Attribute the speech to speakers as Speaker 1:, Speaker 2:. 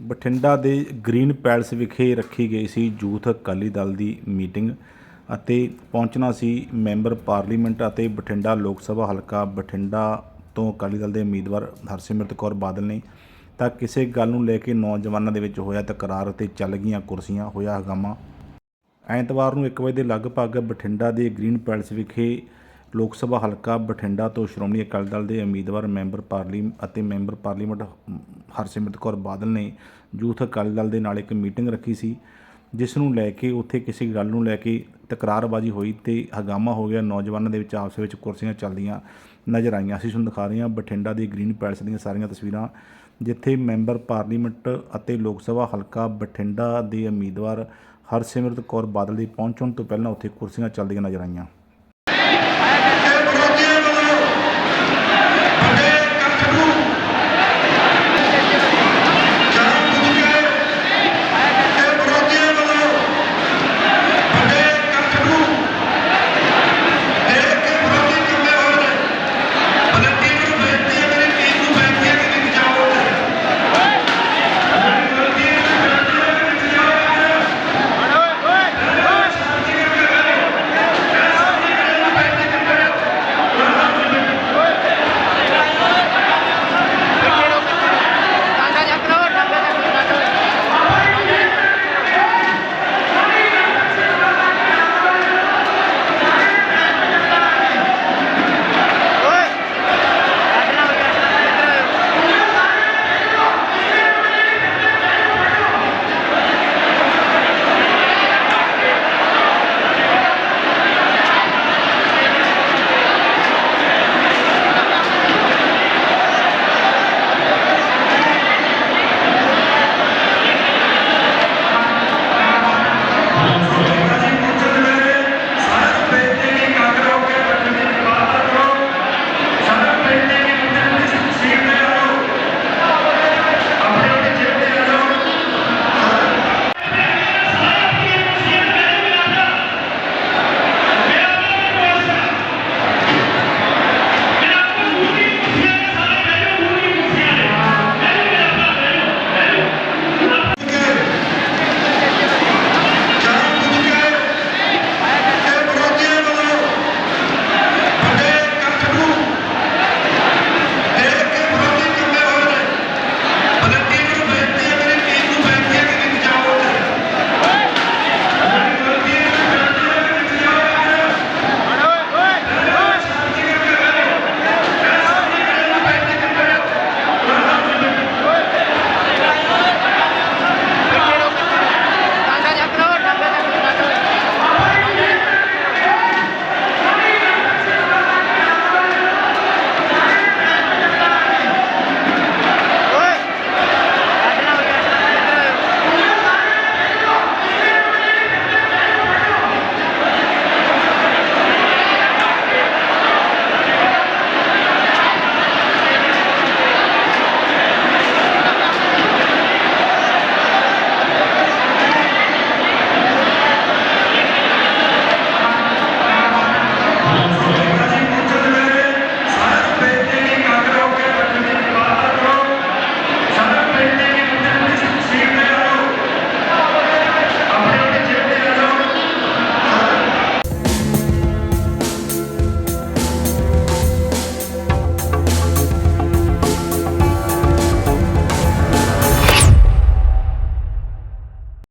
Speaker 1: ਬਠਿੰਡਾ ਦੇ green palace ਵਿਖੇ ਰੱਖੀ ਗਈ ਸੀ ਯੂਥ ਅਕਾਲੀ ਦਲ ਦੀ ਮੀਟਿੰਗ ਅਤੇ ਪਹੁੰਚਣਾ ਸੀ ਮੈਂਬਰ ਪਾਰਲੀਮੈਂਟ ਅਤੇ ਬਠਿੰਡਾ ਲੋਕ ਸਭਾ ਹਲਕਾ। ਬਠਿੰਡਾ ਤੋਂ ਅਕਾਲੀ ਦਲ ਦੇ ਉਮੀਦਵਾਰ ਹਰਸਿਮਰਤ ਕੌਰ ਬਾਦਲ ਨੇ ਤਾਂ ਕਿਸੇ ਗੱਲ ਨੂੰ ਲੈ ਕੇ ਨੌਜਵਾਨਾਂ ਦੇ ਵਿੱਚ ਹੋਇਆ ਤਕਰਾਰ ਅਤੇ ਚੱਲ ਗਈਆਂ ਕੁਰਸੀਆਂ, ਹੋਇਆ ਹਗਾਮਾ। ਐਤਵਾਰ ਨੂੰ 1 ਵਜੇ ਦੇ ਲਗਭਗ ਬਠਿੰਡਾ ਦੇ ਗ੍ਰੀਨ ਪੈਲਸ ਵਿਖੇ ਲੋਕ ਸਭਾ ਹਲਕਾ ਬਠਿੰਡਾ ਤੋਂ ਸ਼੍ਰੋਮਣੀ ਅਕਾਲੀ ਦਲ ਦੇ ਉਮੀਦਵਾਰ ਮੈਂਬਰ ਪਾਰਲੀ ਅਤੇ ਮੈਂਬਰ ਪਾਰਲੀਮੈਂਟ ਹਰਸਿਮਰਤ ਕੌਰ ਬਾਦਲ ਨੇ ਯੂਥ ਅਕਾਲੀ ਦਲ ਦੇ ਨਾਲ ਇੱਕ ਮੀਟਿੰਗ ਰੱਖੀ ਸੀ, ਜਿਸ ਨੂੰ ਲੈ ਕੇ ਉੱਥੇ ਕਿਸੇ ਗੱਲ ਨੂੰ ਲੈ ਕੇ ਤਕਰਾਰਬਾਜ਼ੀ ਹੋਈ ਤੇ ਹਗਾਮਾ ਹੋ ਗਿਆ। ਨੌਜਵਾਨਾਂ ਦੇ ਵਿੱਚ ਆਪਸ ਵਿੱਚ ਕੁਰਸੀਆਂ ਚੱਲਦੀਆਂ ਨਜ਼ਰ ਆਈਆਂ। ਅਸੀਂ ਤੁਹਾਨੂੰ ਦਿਖਾ ਰਹੇ ਹਾਂ ਬਠਿੰਡਾ ਦੇ ਗ੍ਰੀਨ ਪੈਲਸ ਦੀਆਂ ਸਾਰੀਆਂ ਤਸਵੀਰਾਂ, ਜਿੱਥੇ ਮੈਂਬਰ ਪਾਰਲੀਮੈਂਟ ਅਤੇ ਲੋਕ ਸਭਾ ਹਲਕਾ ਬਠਿੰਡਾ ਦੇ ਉਮੀਦਵਾਰ ਹਰਸਿਮਰਤ ਕੌਰ ਬਾਦਲ ਦੀ ਪਹੁੰਚਣ ਤੋਂ ਪਹਿਲਾਂ ਉੱਥੇ ਕੁਰਸੀਆਂ ਚੱਲਦੀਆਂ ਨਜ਼ਰ ਆਈਆਂ।